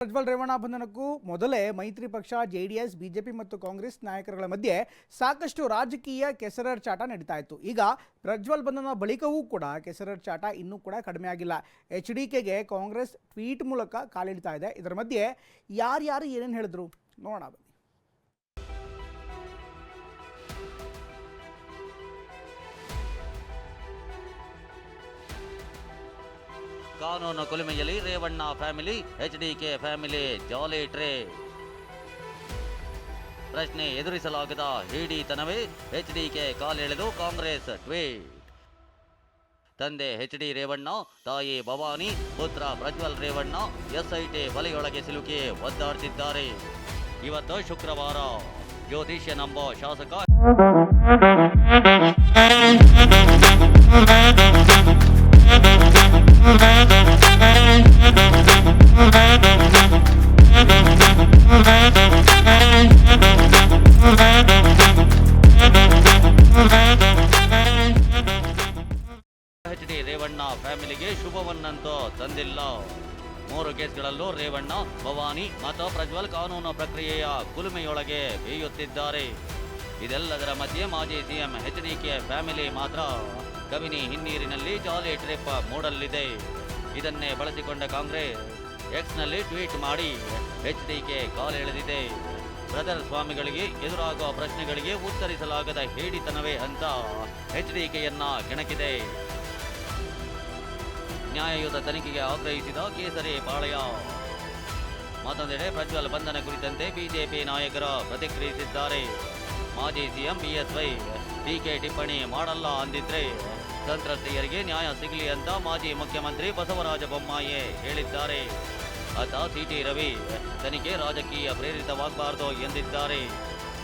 Prajwal Revanna ಬಂಧನಕ್ಕೂ ಮೊದಲೇ ಮೈತ್ರಿ ಪಕ್ಷ, ಜೆಡಿಎಸ್, ಬಿಜೆಪಿ ಮತ್ತು ಕಾಂಗ್ರೆಸ್ ನಾಯಕರುಗಳ ಮಧ್ಯೆ ಸಾಕಷ್ಟು ರಾಜಕೀಯ ಕೆಸರಚಾಟ ನಡೀತಾ ಇತ್ತು. ಈಗ ಪ್ರಜ್ವಲ್ ಬಂಧನ ಬಳಿಕವೂ ಕೂಡ ಕೆಸರಚಾಟ ಇನ್ನೂ ಕೂಡ ಕಡಿಮೆ ಆಗಿಲ್ಲ. ಎಚ್ ಡಿ ಕೆಗೆ ಕಾಂಗ್ರೆಸ್ ಟ್ವೀಟ್ ಮೂಲಕ ಕಾಲಿಡ್ತಾ ಇದೆ. ಇದರ ಮಧ್ಯೆ ಯಾರ್ಯಾರು ಏನೇನು ಹೇಳಿದ್ರು ನೋಡೋಣ ಕಾನೂನು ಕುಲುಮೆಯಲ್ಲಿ Revanna family, H D family, ಜಾಲಿ ಟ್ರೇ. ಪ್ರಶ್ನೆ ಎದುರಿಸಲಾಗದ ಹಿಡಿತನವೇ ಎಚ್ ಡಿ ಕೆ ಕಾಲೆಳೆದು ಕಾಂಗ್ರೆಸ್ ಟ್ವೀಟ್. ತಂದೆ ಎಚ್ ಡಿ ರೇವಣ್ಣ, ತಾಯಿ ಭವಾನಿ, ಪುತ್ರ ಪ್ರಜ್ವಲ್ ರೇವಣ್ಣ ಎಸ್ಐಟಿ ಬಲೆಯೊಳಗೆ ಸಿಲುಕಿ ಒದ್ದಾಡ್ತಿದ್ದಾರೆ. ಇವತ್ತು ಶುಕ್ರವಾರ. ಜ್ಯೋತಿಷ್ಯ ನಂಬೋ ಶಾಸಕ ಎಚ್ ಡಿ ರೇವಣ್ಣ ಫ್ಯಾಮಿಲಿಗೆ ಶುಭವನ್ನಂತೂ ತಂದಿಲ್ಲ. ಮೂರು ಕೇಸ್ಗಳಲ್ಲೂ ರೇವಣ್ಣ, ಭವಾನಿ ಮತ್ತು ಪ್ರಜ್ವಲ್ ಕಾನೂನು ಪ್ರಕ್ರಿಯೆಯ ಕುಲುಮೆಯೊಳಗೆ ಬೇಯುತ್ತಿದ್ದಾರೆ. ಇದೆಲ್ಲದರ ಮಧ್ಯೆ ಮಾಜಿ CM H D K family ಮಾತ್ರ ಕವಿನಿ ಹಿನ್ನೀರಿನಲ್ಲಿ ಜಾಲಿ ಟ್ರಿಪ್ ಮೂಡಲಿದೆ. ಇದನ್ನೇ ಬಳಸಿಕೊಂಡ ಕಾಂಗ್ರೆಸ್ ಎಕ್ಸ್ನಲ್ಲಿ ಟ್ವೀಟ್ ಮಾಡಿ ಎಚ್ ಡಿ ಕೆ ಕಾಲೆಳೆದಿದೆ. ಬ್ರದರ್ ಸ್ವಾಮಿಗಳಿಗೆ ಎದುರಾಗುವ ಪ್ರಶ್ನೆಗಳಿಗೆ ಉತ್ತರಿಸಲಾಗದ ಹೇಡಿತನವೇ ಅಂತ ಎಚ್ಡಿಕೆಯನ್ನ ಕೆಣಕಿದೆ. ನ್ಯಾಯಯುತ ತನಿಖೆಗೆ ಆಗ್ರಹಿಸಿದ ಕೇಸರಿ ಪಾಳಯ. ಮತ್ತೊಂದೆಡೆ ಪ್ರಜ್ವಲ್ ಬಂಧನ ಕುರಿತಂತೆ ಬಿಜೆಪಿ ನಾಯಕರು ಪ್ರತಿಕ್ರಿಯಿಸಿದ್ದಾರೆ. ಮಾಜಿ ಸಿಎಂ ಬಿಎಸ್ವೈ ಟೀಕೆ ಟಿಪ್ಪಣಿ ಮಾಡಲ್ಲ ಅಂದಿದ್ರೆ ಸಂತ್ರಸ್ತೆಯರಿಗೆ ನ್ಯಾಯ ಸಿಗಲಿ ಅಂತ ಮಾಜಿ ಮುಖ್ಯಮಂತ್ರಿ ಬಸವರಾಜ ಬೊಮ್ಮಾಯಿ ಹೇಳಿದ್ದಾರೆ. ಆತ ಸಿಟಿ ರವಿ. ತನಿಖೆ ರಾಜಕೀಯ ಪ್ರೇರಿತವಾಗಬಾರದು ಎಂದಿದ್ದಾರೆ.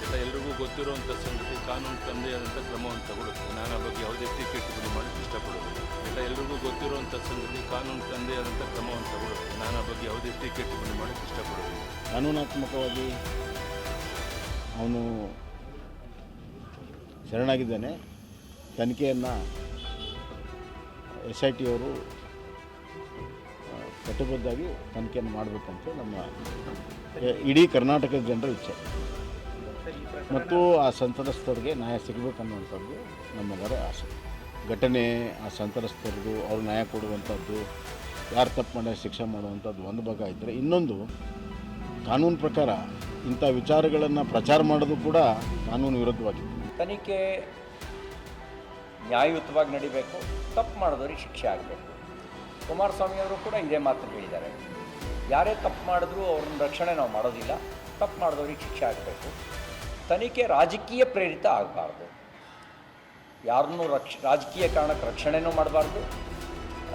ಎಲ್ಲ ಎಲ್ರಿಗೂ ಗೊತ್ತಿರುವಂಥ ಸಂಗತಿ ಕಾನೂನು ತಂದೆ ಆದಂಥ ಕ್ರಮವನ್ನು ತಗೊಳ್ಳುತ್ತೆ. ನಾನು ಆ ಬಗ್ಗೆ ಯಾವುದೇ ಟಿಕೆಟ್ ಟಿಪ್ಪಣಿ ಮಾಡಕ್ಕೆ ಇಷ್ಟಪಡೋದಿಲ್ಲ ಎಲ್ಲ ಎಲ್ರಿಗೂ ಗೊತ್ತಿರುವಂಥ ಸಂಗತಿ ಕಾನೂನು ತಂದೆ ಆದಂಥ ಕ್ರಮವನ್ನು ತಗೊಳ್ಳುತ್ತೆ. ನಾನು ಆ ಬಗ್ಗೆ ಯಾವುದೇ ಟಿಕೆಟ್ ಟಿಪ್ಪಣಿ ಮಾಡಕ್ಕೆ ಇಷ್ಟಪಡೋದಿಲ್ಲ ಕಾನೂನಾತ್ಮಕವಾಗಿ ಅವನು ಶರಣಾಗಿದ್ದಾನೆ. ತನಿಖೆಯನ್ನು ಎಸ್ ಐ ಟಿಯವರು ಕಟ್ಟುಬದ್ಧಾಗಿ ತನಿಖೆಯನ್ನು ಮಾಡಬೇಕಂತ ನಮ್ಮ ಇಡೀ ಕರ್ನಾಟಕದ ಜನರ ಇಚ್ಛೆ. ಮತ್ತು ಆ ಸಂತ್ರಸ್ತರಿಗೆ ನ್ಯಾಯ ಸಿಗಬೇಕನ್ನುವಂಥದ್ದು ನಮ್ಮೆಲ್ಲರ ಆಸೆ. ಘಟನೆ, ಆ ಸಂತ್ರಸ್ತರಿಗೂ ಅವ್ರು ನ್ಯಾಯ ಕೊಡುವಂಥದ್ದು, ಯಾರು ತಪ್ಪು ಮಾಡಿ, ಶಿಕ್ಷೆ ಮಾಡುವಂಥದ್ದು ಒಂದು ಭಾಗ ಇದ್ದರೆ ಇನ್ನೊಂದು ಕಾನೂನು ಪ್ರಕಾರ ಇಂಥ ವಿಚಾರಗಳನ್ನು ಪ್ರಚಾರ ಮಾಡೋದು ಕೂಡ ಕಾನೂನು ವಿರುದ್ಧವಾಗಿದೆ ತನಿಖೆ ನ್ಯಾಯಯುತವಾಗಿ ನಡಿಬೇಕು, ತಪ್ಪು ಮಾಡಿದವ್ರಿಗೆ ಶಿಕ್ಷೆ ಆಗಬೇಕು. ಕುಮಾರಸ್ವಾಮಿ ಅವರು ಕೂಡ ಇದೇ ಮಾತನ್ನು ಹೇಳಿದ್ದಾರೆ. ಯಾರೇ ತಪ್ಪು ಮಾಡಿದ್ರೂ ಅವ್ರನ್ನ ರಕ್ಷಣೆ ನಾವು ಮಾಡೋದಿಲ್ಲ. ತಪ್ಪು ಮಾಡಿದವ್ರಿಗೆ ಶಿಕ್ಷೆ ಆಗಬೇಕು. ತನಿಖೆ ರಾಜಕೀಯ ಪ್ರೇರಿತ ಆಗಬಾರ್ದು. ಯಾರನ್ನೂ ರಕ್ಷ, ರಾಜಕೀಯ ಕಾರಣಕ್ಕೆ ರಕ್ಷಣೆನೂ ಮಾಡಬಾರ್ದು.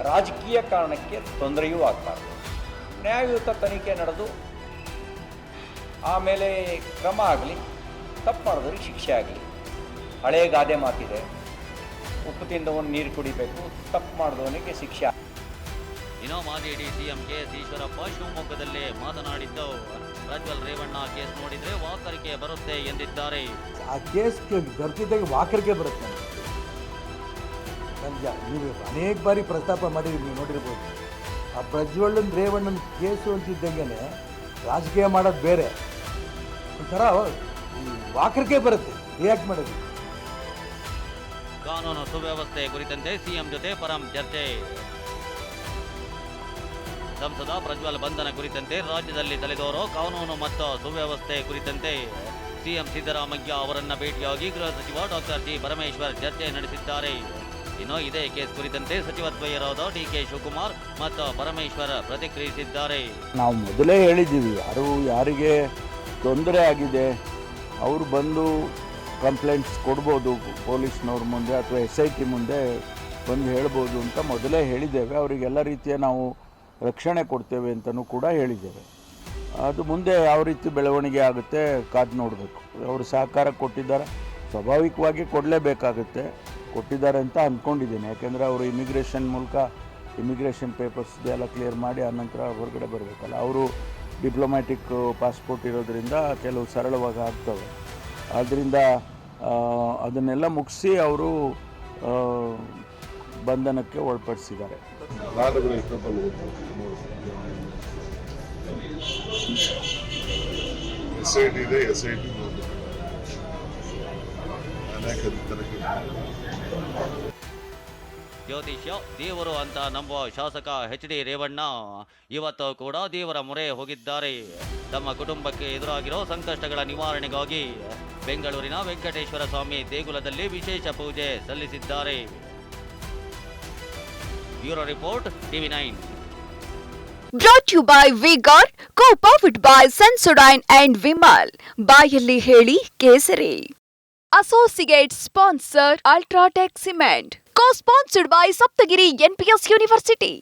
ರಾಜಕೀಯ ಕಾರಣಕ್ಕೆ ತೊಂದರೆಯೂ ಆಗಬಾರ್ದು. ನ್ಯಾಯಯುತ ತನಿಖೆ ನಡೆದು ಆಮೇಲೆ ಕ್ರಮ ಆಗಲಿ, ತಪ್ಪು ಮಾಡಿದವ್ರಿಗೆ ಶಿಕ್ಷೆ ಆಗಲಿ. ಹಳೆಯ ಗಾದೆ ಮಾತಿದೆ. ಉಪ್ಪು ತಿಂದವನು ನೀರು ಕುಡಿಬೇಕು, ತಪ್ಪು ಮಾಡಿದವನಿಗೆ ಶಿಕ್ಷೆ ಇನ್ನು ಮಾಜಿ ಡಿ ಸಿಎಂ ಕೆಎಸ್ ಈಶ್ವರಪ್ಪ ಶಿವಮೊಗ್ಗದಲ್ಲಿ ಮಾತನಾಡಿದ್ದು ಪ್ರಜ್ವಲ್ ರೇವಣ್ಣ ಕೇಸ್ ನೋಡಿದ್ರೆ ವಾಕರಿಕೆ ಬರುತ್ತೆ ಎಂದಿದ್ದಾರೆ. ಆ ಕೇಸ್ ಬರ್ತಿದ್ದಾಗ ವಾಕರಿಕೆ ಬರುತ್ತೆ. ನೀವು ಅನೇಕ ಬಾರಿ ಪ್ರಸ್ತಾಪ ಮಾಡಿದ್ರಿ ನೀವು ನೋಡಿರ್ಬೋದು. ಆ ಪ್ರಜ್ವಲ್ ರೇವಣ್ಣನ ಕೇಸು ಅಂತಿದ್ದಂಗೆ ರಾಜಕೀಯ ಮಾಡೋದು ಬೇರೆ. ಒಂಥರ ವಾಕರಿಕೆ ಬರುತ್ತೆ. ರಿಯಾಕ್ಟ್ ಮಾಡೋದು. ಕಾನೂನು ಸುವ್ಯವಸ್ಥೆ ಕುರಿತಂತೆ ಸಿಎಂ ಜೊತೆ ಪರಂ ಚರ್ಚೆ. ಸಂಸದ ಪ್ರಜ್ವಲ್ ಬಂಧನ ಕುರಿತಂತೆ ರಾಜ್ಯದಲ್ಲಿ ತಲೆದೋರೋ ಕಾನೂನು ಮತ್ತು ಸುವ್ಯವಸ್ಥೆ ಕುರಿತಂತೆ ಸಿಎಂ ಸಿದ್ದರಾಮಯ್ಯ ಅವರನ್ನು ಭೇಟಿಯಾಗಿ ಗೃಹ ಸಚಿವ ಡಾಕ್ಟರ್ ಜಿ ಪರಮೇಶ್ವರ್ ಚರ್ಚೆ ನಡೆಸಿದ್ದಾರೆ. ಇನ್ನು ಇದೇ ಕೇಸ್ ಕುರಿತಂತೆ ಸಚಿವತ್ವಯರಾದ ಡಿ ಕೆ ಶಿವಕುಮಾರ್ ಮತ್ತು ಪರಮೇಶ್ವರ್ ಪ್ರತಿಕ್ರಿಯಿಸಿದ್ದಾರೆ. ನಾವು ಮೊದಲೇ ಹೇಳಿದ್ದೀವಿ, ಯಾರು ಯಾರಿಗೆ ತೊಂದರೆ ಆಗಿದೆ, ಅವರು ಬಂದು ಕಂಪ್ಲೇಂಟ್ಸ್ ಕೊಡ್ಬೋದು, ಪೊಲೀಸ್ನವ್ರ ಮುಂದೆ ಅಥವಾ ಎಸ್ ಐ ಟಿ ಮುಂದೆ ಬಂದು ಹೇಳ್ಬೋದು ಅಂತ ಮೊದಲೇ ಹೇಳಿದ್ದೇವೆ. ಅವರಿಗೆಲ್ಲ ರೀತಿಯ ನಾವು ರಕ್ಷಣೆ ಕೊಡ್ತೇವೆ ಅಂತಲೂ ಕೂಡ ಹೇಳಿದ್ದೇವೆ. ಅದು ಮುಂದೆ ಯಾವ ರೀತಿ ಬೆಳವಣಿಗೆ ಆಗುತ್ತೆ ಕಾದು ನೋಡಬೇಕು. ಅವರು ಸಹಕಾರ ಕೊಟ್ಟಿದ್ದಾರೆ. ಸ್ವಾಭಾವಿಕವಾಗಿ ಕೊಡಲೇಬೇಕಾಗುತ್ತೆ. ಕೊಟ್ಟಿದ್ದಾರೆ ಅಂತ ಅಂದ್ಕೊಂಡಿದ್ದೀನಿ ಯಾಕೆಂದರೆ ಅವರು ಇಮಿಗ್ರೇಷನ್ ಮೂಲಕ ಇಮಿಗ್ರೇಷನ್ ಪೇಪರ್ಸ್ ಎಲ್ಲ ಕ್ಲಿಯರ್ ಮಾಡಿ ಆನಂತರ ಹೊರಗಡೆ ಬರಬೇಕಲ್ಲ. ಅವರು ಡಿಪ್ಲೊಮ್ಯಾಟಿಕ್ ಪಾಸ್ಪೋರ್ಟ್ ಇರೋದರಿಂದ ಕೆಲವು ಸರಳವಾಗಿ ಆಗ್ತವೆ. ಆದ್ದರಿಂದ ಅದನ್ನೆಲ್ಲ ಮುಗಿಸಿ ಅವರು ಬಂಧನಕ್ಕೆ ಒಳಪಡಿಸಿದ್ದಾರೆ. ಎಸ್ ಐ ಟಿ ಇದೆ ಎಸ್ ಐ ಟಿ ಜ್ಯೋತಿಷ್ಯ, ದೇವರು ಅಂತ ನಂಬುವ ಶಾಸಕ ಎಚ್ ಡಿ ರೇವಣ್ಣ ಇವತ್ತು ಕೂಡ ದೇವರ ಮೊರೆ ಹೋಗಿದ್ದಾರೆ. ತಮ್ಮ ಕುಟುಂಬಕ್ಕೆ ಎದುರಾಗಿರೋ ಸಂಕಷ್ಟಗಳ ನಿವಾರಣೆಗಾಗಿ ಬೆಂಗಳೂರಿನ ವೆಂಕಟೇಶ್ವರ ಸ್ವಾಮಿ ದೇಗುಲದಲ್ಲಿ ವಿಶೇಷ ಪೂಜೆ ಸಲ್ಲಿಸಿದ್ದಾರೆ. Bureau report TV nine brought you by Vigor co powered by Sensodyne and Vimal ಬಾಯಲ್ಲಿ ಹೇಳಿ ಕೇಸರಿ. Associate sponsor UltraTech cement co sponsored by Saptagiri NPS university